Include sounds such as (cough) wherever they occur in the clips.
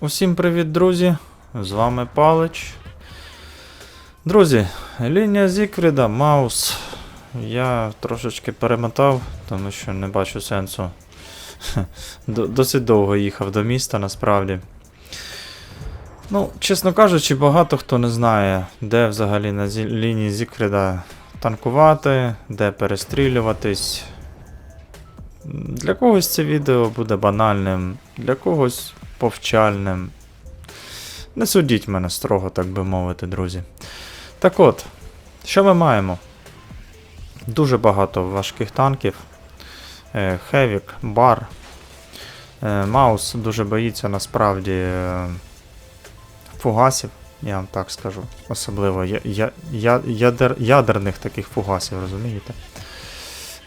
Усім привіт, друзі! З вами Палич. Друзі, лінія Зікфріда, Маус. Я трошечки перемотав, тому що не бачу сенсу. (laughs) Досить довго їхав до міста насправді. Ну, чесно кажучи, багато хто не знає, де взагалі на зі- лінії Зікфріда танкувати, де перестрілюватись. Для когось це відео буде банальним, для когось повчальним. Не судіть мене строго, так би мовити, друзі. Так от, що ми маємо? Дуже багато важких танків. Е, Хевік, Бар. Е, Маус дуже боїться насправді е, фугасів, я вам так скажу. Особливо я, я, я, ядер, ядерних таких фугасів, розумієте?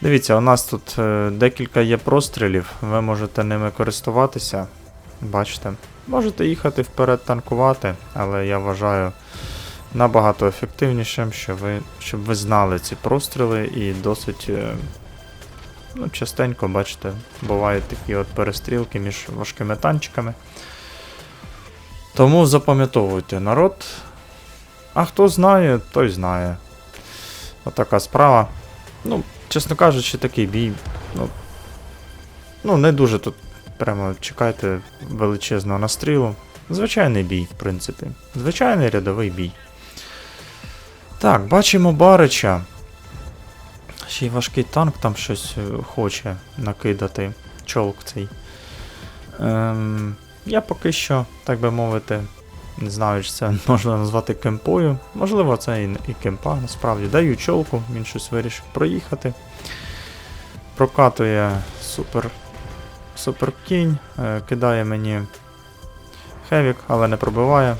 Дивіться, у нас тут декілька є прострілів, ви можете ними користуватися. Бачите, можете їхати вперед танкувати, але я вважаю набагато ефективнішим, щоб ви, щоб ви знали ці простріли і досить е, ну, частенько, бачите, бувають такі от перестрілки між важкими танчиками. Тому запам'ятовуйте народ. А хто знає, той знає. Отака справа. Ну, чесно кажучи, такий бій. Ну, ну не дуже тут прямо чекайте величезного настрілу. Звичайний бій, в принципі. Звичайний рядовий бій. Так, бачимо Барича. Ще й важкий танк там щось е, хоче накидати. Чолк цей. Ем, я поки що, так би мовити, не знаю, чи це (laughs) можна назвати кемпою. Можливо, це і, і кемпа, насправді. Даю чолку, він щось вирішив проїхати. Прокатує супер Супер кінь, е, кидає мені хевік, але не пробиває.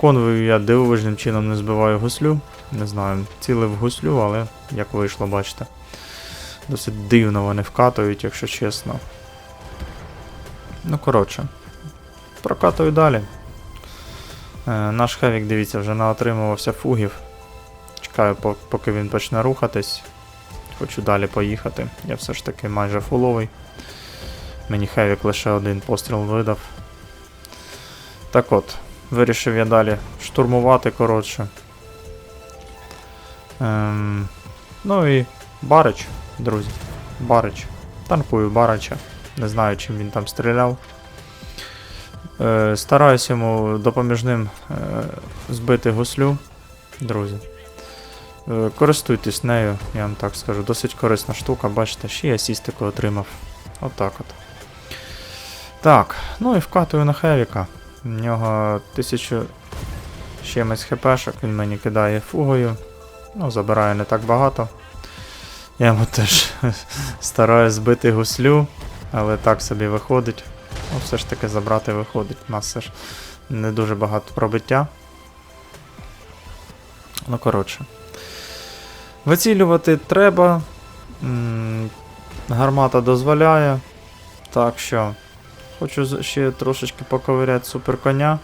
Конвою я дивовижним чином не збиваю гуслю. Не знаю, цілив гуслю, але як вийшло, бачите. Досить дивно вони вкатують, якщо чесно. Ну, коротше. Прокатую далі. Е, наш хевік, дивіться, вже наотримувався фугів. Чекаю, поки він почне рухатись. Хочу далі поїхати. Я все ж таки майже фуловий. Мені Хевік лише один постріл видав. Так от, вирішив я далі штурмувати, коротше. Ем, ну і Барич, друзі. Барич. Танкую Барича. Не знаю, чим він там стріляв. Е, стараюсь йому допоміжним е, збити гуслю, друзі. Е, користуйтесь нею, я вам так скажу. Досить корисна штука, бачите, ще й асістику отримав. Отак от. Так, ну і вкатую на Хевіка. У нього тисячу чимось хпшок, він мені кидає фугою. Ну, забирає не так багато. Я йому теж (laughs) стараюсь збити гуслю, але так собі виходить. Ну, все ж таки забрати виходить. У нас все ж не дуже багато пробиття. Ну, коротше. Вицілювати треба. Гармата дозволяє. Так що. Хочу ще трошечки поковиряти суперконя.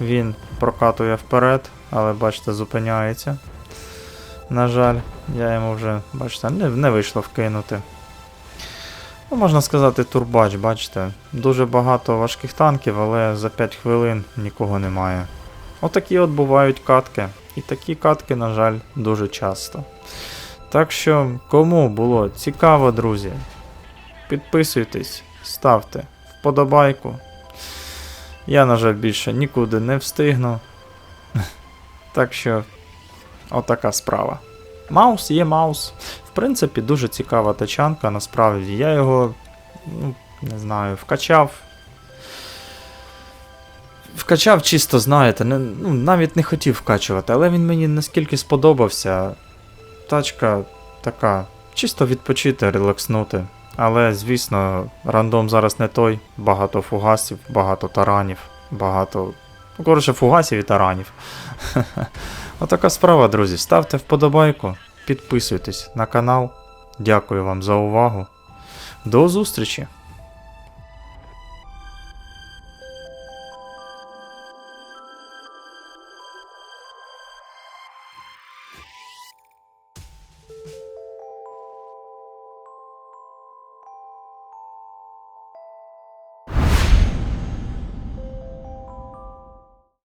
Він прокатує вперед, але бачите, зупиняється. На жаль, я йому вже, бачите, не, не вийшло вкинути. Ну, можна сказати, турбач, бачите. Дуже багато важких танків, але за 5 хвилин нікого немає. Отакі от бувають катки. І такі катки, на жаль, дуже часто. Так що, кому було цікаво, друзі, підписуйтесь, ставте вподобайку. Я, на жаль, більше нікуди не встигну. Так що, отака справа. Маус є маус. В принципі, дуже цікава тачанка, насправді. Я його, ну, не знаю, вкачав. Вкачав чисто, знаєте, не, ну, навіть не хотів вкачувати, але він мені наскільки сподобався. Тачка така, чисто відпочити, релакснути. Але, звісно, рандом зараз не той. Багато фугасів, багато таранів, багато. Ну, коротше, фугасів і таранів. (laughs) Отака справа, друзі. Ставте вподобайку, підписуйтесь на канал. Дякую вам за увагу. До зустрічі!